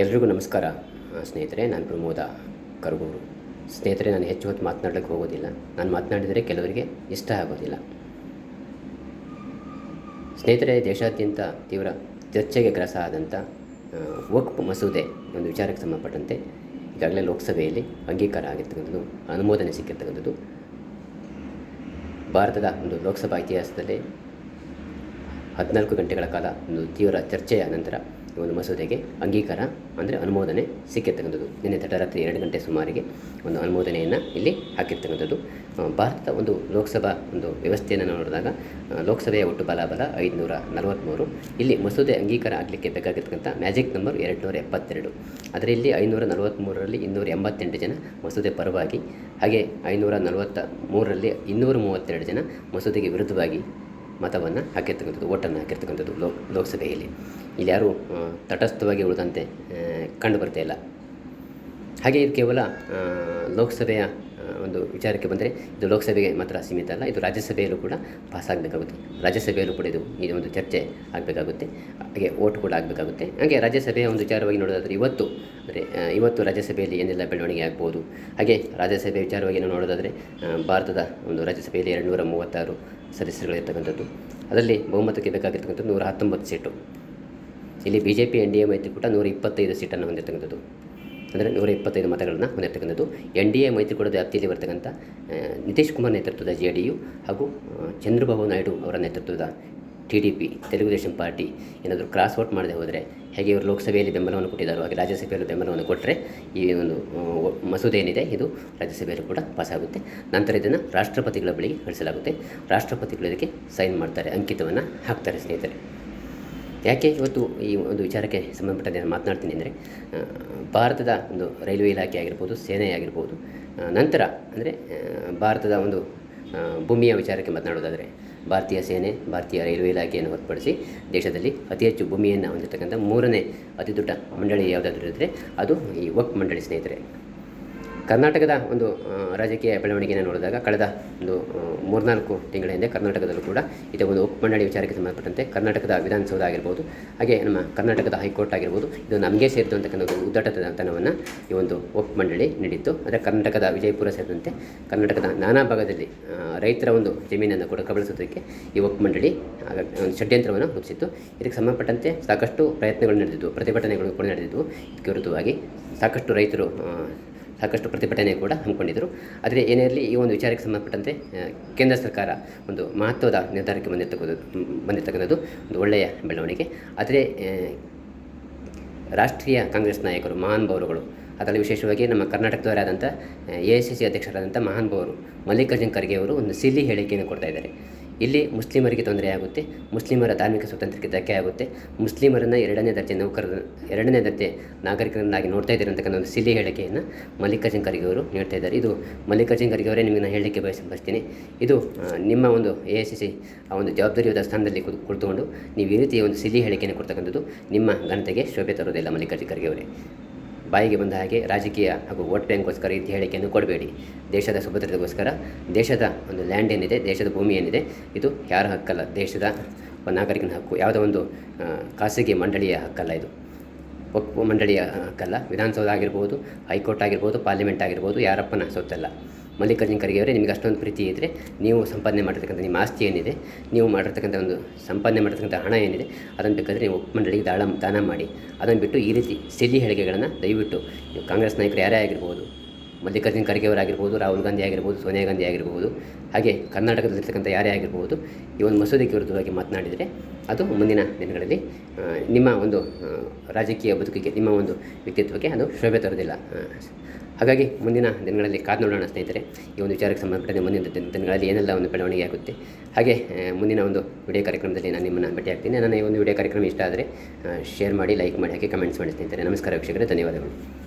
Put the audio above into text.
ಎಲ್ರಿಗೂ ನಮಸ್ಕಾರ. ಸ್ನೇಹಿತರೆ, ನಾನು ಪ್ರಮೋದ ಕರಗೂರು. ಸ್ನೇಹಿತರೆ, ನಾನು ಹೆಚ್ಚು ಹೊತ್ತು ಮಾತನಾಡಲಿಕ್ಕೆ ಹೋಗೋದಿಲ್ಲ. ನಾನು ಮಾತನಾಡಿದರೆ ಕೆಲವರಿಗೆ ಇಷ್ಟ ಆಗೋದಿಲ್ಲ. ಸ್ನೇಹಿತರೆ, ದೇಶಾದ್ಯಂತ ತೀವ್ರ ಚರ್ಚೆಗೆ ಗ್ರಾಸ ಆದಂಥ ವಕ್ಫ್ ಮಸೂದೆ ಒಂದು ವಿಚಾರಕ್ಕೆ ಸಂಬಂಧಪಟ್ಟಂತೆ ಈಗಾಗಲೇ ಲೋಕಸಭೆಯಲ್ಲಿ ಅಂಗೀಕಾರ ಆಗಿರ್ತಕ್ಕಂಥದ್ದು, ಅನುಮೋದನೆ ಸಿಕ್ಕಿರ್ತಕ್ಕಂಥದ್ದು. ಭಾರತದ ಒಂದು ಲೋಕಸಭಾ ಇತಿಹಾಸದಲ್ಲಿ ಹದಿನಾಲ್ಕು ಗಂಟೆಗಳ ಕಾಲ ಒಂದು ತೀವ್ರ ಚರ್ಚೆಯ ನಂತರ ಒಂದು ಮಸೂದೆಗೆ ಅಂಗೀಕಾರ, ಅಂದರೆ ಅನುಮೋದನೆ ಸಿಕ್ಕಿರ್ತಕ್ಕಂಥದ್ದು. ನಿನ್ನೆ ತಡರಾತ್ರಿ ಎರಡು ಗಂಟೆ ಸುಮಾರಿಗೆ ಒಂದು ಅನುಮೋದನೆಯನ್ನು ಇಲ್ಲಿ ಹಾಕಿರ್ತಕ್ಕಂಥದ್ದು. ಭಾರತದ ಒಂದು ಲೋಕಸಭಾ ಒಂದು ವ್ಯವಸ್ಥೆಯನ್ನು ನೋಡಿದಾಗ ಲೋಕಸಭೆಯ ಒಟ್ಟು ಬಲಾಬಲ ಐದುನೂರ ನಲವತ್ತ್ಮೂರು ಇಲ್ಲಿ ಮಸೂದೆ ಅಂಗೀಕಾರ ಆಗಲಿಕ್ಕೆ ಬೇಕಾಗಿರ್ತಕ್ಕಂಥ ಮ್ಯಾಜಿಕ್ ನಂಬರ್ ಎರಡು ನೂರ ಎಪ್ಪತ್ತೆರಡು. ಅದರಲ್ಲಿ ಇಲ್ಲಿ ಐನೂರ ನಲವತ್ತ್ಮೂರರಲ್ಲಿ ಇನ್ನೂರ ಎಂಬತ್ತೆಂಟು ಜನ ಮಸೂದೆ ಪರವಾಗಿ, ಹಾಗೆ ಐನೂರ ನಲವತ್ತ ಮೂರರಲ್ಲಿ ಇನ್ನೂರ ಮೂವತ್ತೆರಡು ಜನ ಮಸೂದೆಗೆ ವಿರುದ್ಧವಾಗಿ ಮತವನ್ನು ಹಾಕಿರ್ತಕ್ಕಂಥದ್ದು ಓಟನ್ನು ಹಾಕಿರ್ತಕ್ಕಂಥದ್ದು ಲೋ, ಲೋಕಸಭೆಯಲ್ಲಿ. ಇಲ್ಲಿ ಯಾರೂ ತಟಸ್ಥವಾಗಿ ಉಳಿದಂತೆ ಕಂಡು ಬರ್ತಾ ಇಲ್ಲ. ಹಾಗೆ ಇದು ಕೇವಲ ಲೋಕಸಭೆಯ ಒಂದು ವಿಚಾರಕ್ಕೆ ಬಂದರೆ, ಇದು ಲೋಕಸಭೆಗೆ ಮಾತ್ರ ಸೀಮಿತ ಅಲ್ಲ, ಇದು ರಾಜ್ಯಸಭೆಯಲ್ಲೂ ಕೂಡ ಪಾಸ್ ಆಗಬೇಕಾಗುತ್ತೆ. ರಾಜ್ಯಸಭೆಯಲ್ಲೂ ಕೂಡ ಇದು ಈ ಒಂದು ಚರ್ಚೆ ಆಗಬೇಕಾಗುತ್ತೆ. ಹಾಗೆ ಓಟ್ ಕೂಡ ಆಗಬೇಕಾಗುತ್ತೆ. ಹಾಗೆ ರಾಜ್ಯಸಭೆಯ ಒಂದು ವಿಚಾರವಾಗಿ ನೋಡೋದಾದರೆ, ಇವತ್ತು, ಅಂದರೆ ಇವತ್ತು ರಾಜ್ಯಸಭೆಯಲ್ಲಿ ಏನೆಲ್ಲ ಬೆಳವಣಿಗೆ ಆಗ್ಬೋದು? ಹಾಗೆ ರಾಜ್ಯಸಭೆ ವಿಚಾರವಾಗಿ ಏನು ನೋಡೋದಾದರೆ ಭಾರತದ ಒಂದು ರಾಜ್ಯಸಭೆಯಲ್ಲಿ ಎರಡು ನೂರ ಮೂವತ್ತಾರು ಸದಸ್ಯರುಗಳಿರ್ತಕ್ಕಂಥದ್ದು. ಅದರಲ್ಲಿ ಬಹುಮತಕ್ಕೆ ಬೇಕಾಗಿರ್ತಕ್ಕಂಥದ್ದು ನೂರ ಹತ್ತೊಂಬತ್ತು ಸೀಟು. ಇಲ್ಲಿ B J P N D A ಮೈತ್ರಿಕೂಟ ನೂರ ಇಪ್ಪತ್ತೈದು ಸೀಟನ್ನು ಹೊಂದಿರತಕ್ಕಂಥದ್ದು. ಅಂದರೆ ನೂರ ಇಪ್ಪತ್ತೈದು ಮತಗಳನ್ನು ಹೊಂದಿರತಕ್ಕಂಥದ್ದು ಎನ್ ಡಿ ಎ, ಮೈತ್ರಿಕೂಟದ ವ್ಯಾಪ್ತಿಯಲ್ಲಿ ಬರ್ತಕ್ಕಂಥ ನಿತೀಶ್ ಕುಮಾರ್ ನೇತೃತ್ವದ ಜೆ ಡಿ ಯು ಹಾಗೂ ಚಂದ್ರಬಾಬು ನಾಯ್ಡು ಅವರ ನೇತೃತ್ವದ T D P Telugu Desam party ಏನಾದರೂ ಕ್ರಾಸ್ ಔಟ್ ಮಾಡದೆ ಹೋದರೆ ಹೇಗೆ ಇವರು ಲೋಕಸಭೆಯಲ್ಲಿ ಬೆಂಬಲವನ್ನು ಕೊಟ್ಟಿದ್ದಾರೋ, ಹಾಗೆ ರಾಜ್ಯಸಭೆಯಲ್ಲಿ ಬೆಂಬಲವನ್ನು ಕೊಟ್ಟರೆ ಈ ಒಂದು ಮಸೂದೆ ಏನಿದೆ, ಇದು ರಾಜ್ಯಸಭೆಯಲ್ಲೂ ಕೂಡ ಪಾಸ್ ಆಗುತ್ತೆ. ನಂತರ ಇದನ್ನು ರಾಷ್ಟ್ರಪತಿಗಳ ಬಳಿಗೆ ಕಳಿಸಲಾಗುತ್ತೆ. ರಾಷ್ಟ್ರಪತಿಗಳು ಇದಕ್ಕೆ ಸೈನ್ ಮಾಡ್ತಾರೆ, ಅಂಕಿತವನ್ನು ಹಾಕ್ತಾರೆ ಸ್ನೇಹಿತರೆ. ಯಾಕೆ ಇವತ್ತು ಈ ಒಂದು ವಿಚಾರಕ್ಕೆ ಸಂಬಂಧಪಟ್ಟಂತೆ ನಾನು ಮಾತನಾಡ್ತೀನಿ ಅಂದರೆ ಭಾರತದ ಒಂದು ರೈಲ್ವೆ ಇಲಾಖೆ ಆಗಿರ್ಬೋದು, ಸೇನೆ ಆಗಿರ್ಬೋದು ನಂತರ ಅಂದರೆ ಭಾರತದ ಒಂದು ಭೂಮಿಯ ವಿಚಾರಕ್ಕೆ ಮಾತನಾಡೋದಾದರೆ, ಭಾರತೀಯ ಸೇನೆ, ಭಾರತೀಯ ರೈಲ್ವೆ ಇಲಾಖೆಯನ್ನು ಹೊರತುಪಡಿಸಿ ದೇಶದಲ್ಲಿ ಅತಿ ಹೆಚ್ಚು ಭೂಮಿಯನ್ನು ಹೊಂದಿರತಕ್ಕಂಥ ಮೂರನೇ ಅತಿ ದೊಡ್ಡ ಮಂಡಳಿ ಯಾವುದಾದ್ರೂ ಇದ್ದರೆ ಅದು ಈ ವಕ್ ಮಂಡಳಿ ಸ್ನೇಹಿತರೆ. ಕರ್ನಾಟಕದ ಒಂದು ರಾಜಕೀಯ ಬೆಳವಣಿಗೆಯನ್ನು ನೋಡಿದಾಗ ಕಳೆದ ಒಂದು ಮೂರ್ನಾಲ್ಕು ತಿಂಗಳ ಹಿಂದೆ ಕರ್ನಾಟಕದಲ್ಲೂ ಕೂಡ ಇದೆ ಒಂದು ಉಪಮಂಡಳಿ ಮಂಡಳಿ ವಿಚಾರಕ್ಕೆ ಸಂಬಂಧಪಟ್ಟಂತೆ ಕರ್ನಾಟಕದ ವಿಧಾನಸೌಧ ಆಗಿರ್ಬೋದು, ಹಾಗೆ ನಮ್ಮ ಕರ್ನಾಟಕದ ಹೈಕೋರ್ಟ್ ಆಗಿರ್ಬೋದು, ಇದು ನಮಗೆ ಸೇರಿದಂತಕ್ಕಂಥ ಒಂದು ಉದ್ದಟತನವನ್ನು ಈ ಒಂದು ಉಪಮಂಡಳಿ ಮಂಡಳಿ ನೀಡಿತ್ತು. ಅಂದರೆ ಕರ್ನಾಟಕದ ವಿಜಯಪುರ ಸೇರಿದಂತೆ ಕರ್ನಾಟಕದ ನಾನಾ ಭಾಗದಲ್ಲಿ ರೈತರ ಒಂದು ಜಮೀನನ್ನು ಕೂಡ ಕಬಳಿಸೋದಕ್ಕೆ ಈ ಉಪಮಂಡಳಿ ಒಂದು ಷಡ್ಯಂತ್ರವನ್ನು ರೂಪಿಸಿತ್ತು. ಇದಕ್ಕೆ ಸಂಬಂಧಪಟ್ಟಂತೆ ಸಾಕಷ್ಟು ಪ್ರಯತ್ನಗಳು ನಡೆದಿದ್ದವು ಪ್ರತಿಭಟನೆಗಳು ಕೂಡ ನಡೆದಿದ್ದವು ಇದಕ್ಕೆ ವಿರುದ್ಧವಾಗಿ ಸಾಕಷ್ಟು ರೈತರು ಸಾಕಷ್ಟು ಪ್ರತಿಭಟನೆ ಕೂಡ ಹಮ್ಮಿಕೊಂಡಿದ್ದರು. ಆದರೆ ಏನೇ ಇರಲಿ, ಈ ಒಂದು ವಿಚಾರಕ್ಕೆ ಸಂಬಂಧಪಟ್ಟಂತೆ ಕೇಂದ್ರ ಸರ್ಕಾರ ಒಂದು ಮಹತ್ವದ ನಿರ್ಧಾರಕ್ಕೆ ಬಂದಿರ್ತಕ್ಕಂಥದ್ದು, ಬಂದಿರತಕ್ಕಂಥದ್ದು ಒಂದು ಒಳ್ಳೆಯ ಬೆಳವಣಿಗೆ. ಆದರೆ ರಾಷ್ಟ್ರೀಯ ಕಾಂಗ್ರೆಸ್ ನಾಯಕರು ಮಹಾನುಭಾವರುಗಳು ಅದರಲ್ಲಿ ವಿಶೇಷವಾಗಿ ನಮ್ಮ ಕರ್ನಾಟಕದವರಾದಂಥ ಎ ಐ ಸಿ ಸಿ ಅಧ್ಯಕ್ಷರಾದಂಥ ಮಹಾನುಭಾವರು ಮಲ್ಲಿಕಾರ್ಜುನ್ ಖರ್ಗೆ ಅವರು ಒಂದು ಸಿಲ್ಲಿ ಹೇಳಿಕೆಯನ್ನು ಕೊಡ್ತಾ ಇದ್ದಾರೆ. ಇಲ್ಲಿ ಮುಸ್ಲಿಮರಿಗೆ ತೊಂದರೆ ಆಗುತ್ತೆ. ಮುಸ್ಲಿಮರ ಧಾರ್ಮಿಕ ಸ್ವಾತಂತ್ರ್ಯಕ್ಕೆ ಧಕ್ಕೆ ಆಗುತ್ತೆ. ಮುಸ್ಲಿಮರನ್ನು ಎರಡನೇ ದರ್ಜೆ ನೌಕರರ, ಎರಡನೇ ದರ್ಜೆ ನಾಗರಿಕರನ್ನಾಗಿ ನೋಡ್ತಾ ಇದ್ದಾರೆ ಅಂತಕ್ಕಂಥ ಒಂದು ಸಿಲ್ಲಿ ಹೇಳಿಕೆಯನ್ನು ಮಲ್ಲಿಕಾರ್ಜುನ್ ಖರ್ಗೆ ಅವರು ನೀಡ್ತಾ ಇದ್ದಾರೆ. ಇದು ಮಲ್ಲಿಕಾರ್ಜುನ್ ಖರ್ಗೆ ಅವರೇ ನಿಮಗೆ ನಾನು ಹೇಳಲಿಕ್ಕೆ ಬಯಸ ಬರ್ತೀನಿ ಇದು ನಿಮ್ಮ ಒಂದು ಎ ಎಸ್ ಸಿ ಆ ಒಂದು ಜವಾಬ್ದಾರಿಯುತ ಸ್ಥಾನದಲ್ಲಿ ಕುಳಿತುಕೊಂಡು ನೀವು ಈ ರೀತಿಯ ಒಂದು ಸಿಲ್ಲಿ ಹೇಳಿಕೆಯನ್ನು ಕೊಡ್ತಕ್ಕಂಥದ್ದು ನಿಮ್ಮ ಘನತೆಗೆ ಶೋಭೆ ತರೋದಿಲ್ಲ ಮಲ್ಲಿಕಾರ್ಜುನ್ ಖರ್ಗೆ ಅವರೇ ಬಾಯಿಗೆ ಬಂದ ಹಾಗೆ ರಾಜಕೀಯ ಹಾಗೂ ವೋಟ್ ಬ್ಯಾಂಕ್ಗೋಸ್ಕರ ರೀತಿ ಹೇಳಿಕೆಯನ್ನು ಕೊಡಬೇಡಿ. ದೇಶದ ಸುಭದ್ರತೆಗೋಸ್ಕರ ದೇಶದ ಒಂದು ಲ್ಯಾಂಡ್ ಏನಿದೆ, ದೇಶದ ಭೂಮಿ ಏನಿದೆ, ಇದು ಯಾರ ಹಕ್ಕಲ್ಲ. ದೇಶದ ನಾಗರಿಕನ ಹಕ್ಕು, ಯಾವುದೋ ಒಂದು ಖಾಸಗಿ ಮಂಡಳಿಯ ಹಕ್ಕಲ್ಲ ಇದು. ಒಪ್ಪು ಮಂಡಳಿಯ ಹಕ್ಕಲ್ಲ. ವಿಧಾನಸೌಧ ಆಗಿರ್ಬೋದು, ಹೈಕೋರ್ಟ್ ಆಗಿರ್ಬೋದು ಪಾರ್ಲಿಮೆಂಟ್ ಆಗಿರ್ಬೋದು, ಯಾರಪ್ಪನ ಸೊತ್ತಲ್ಲ. ಮಲ್ಲಿಕಾರ್ಜುನ್ ಖರ್ಗೆ ಅವರೇ ನಿಮಗೆ ಅಷ್ಟೊಂದು ಪ್ರೀತಿ ಇದ್ದರೆ ನೀವು ಸಂಪಾದನೆ ಮಾಡಿರ್ತಕ್ಕಂಥ ನಿಮ್ಮ ಆಸ್ತಿ ಏನಿದೆ, ನೀವು ಮಾಡಿರ್ತಕ್ಕಂಥ ಒಂದು ಸಂಪಾದನೆ ಮಾಡಿರ್ತಕ್ಕಂಥ ಹಣ ಏನಿದೆ, ಅದನ್ನು ಬೇಕಾದರೆ ನೀವು ಮಂಡಳಿಗೆ ದಾಳ, ದಾನ ಮಾಡಿ, ಅದನ್ನು ಬಿಟ್ಟು ಈ ರೀತಿ ಸಿಲ್ಲಿ ಹೇಳಿಕೆಗಳನ್ನು ದಯವಿಟ್ಟು ಕಾಂಗ್ರೆಸ್ ನಾಯಕರು ಯಾರೇ ಆಗಿರ್ಬೋದು ಮಲ್ಲಿಕಾರ್ಜುನ ಖರ್ಗೆ ಅವರಾಗಿರ್ಬೋದು ರಾಹುಲ್ ಗಾಂಧಿ ಆಗಿರ್ಬೋದು, ಸೋನಿಯಾ ಗಾಂಧಿ ಆಗಿರ್ಬೋದು, ಹಾಗೆ ಕರ್ನಾಟಕದಲ್ಲಿರ್ತಕ್ಕಂಥ ಯಾರೇ ಆಗಿರ್ಬೋದು, ಈ ಒಂದು ಮಸೂದೆಗೆ ವಿರುದ್ಧವಾಗಿ ಮಾತನಾಡಿದರೆ ಅದು ಮುಂದಿನ ದಿನಗಳಲ್ಲಿ ನಿಮ್ಮ ಒಂದು ರಾಜಕೀಯ ಬದುಕಿಗೆ, ನಿಮ್ಮ ಒಂದು ವ್ಯಕ್ತಿತ್ವಕ್ಕೆ ಅದು ಶೋಭೆ ತರೋದಿಲ್ಲ ಹಾಗಾಗಿ ಮುಂದಿನ ದಿನಗಳಲ್ಲಿ ಕಾದು ನೋಡೋಣ ಸ್ನೇಹಿತರೆ. ಈ ಒಂದು ವಿಚಾರಕ್ಕೆ ಸಂಬಂಧಪಟ್ಟಂತೆ ಮುಂದಿನ ದಿನ- ದಿನಗಳಲ್ಲಿ ಏನೆಲ್ಲ ಒಂದು ಬೆಳವಣಿಗೆ ಆಗುತ್ತೆ. ಹಾಗೆ ಮುಂದಿನ ಒಂದು ವಿಡಿಯೋ ಕಾರ್ಯಕ್ರಮದಲ್ಲಿ ನಾನು ನಿಮ್ಮನ್ನು ಭೇಟಿ ಆಗ್ತೀನಿ. ನನ್ನ ಈ ಒಂದು ವಿಡಿಯೋ ಕಾರ್ಯಕ್ರಮ ಇಷ್ಟ ಆದರೆ ಶೇರ್ ಮಾಡಿ ಲೈಕ್ ಮಾಡಿ, ಹಾಗೆ ಕಮೆಂಟ್ಸ್ ಮಾಡಿ ಸ್ನೇಹಿತರೆ. ನಮಸ್ಕಾರ ವೀಕ್ಷಕರೇ, ಧನ್ಯವಾದಗಳು.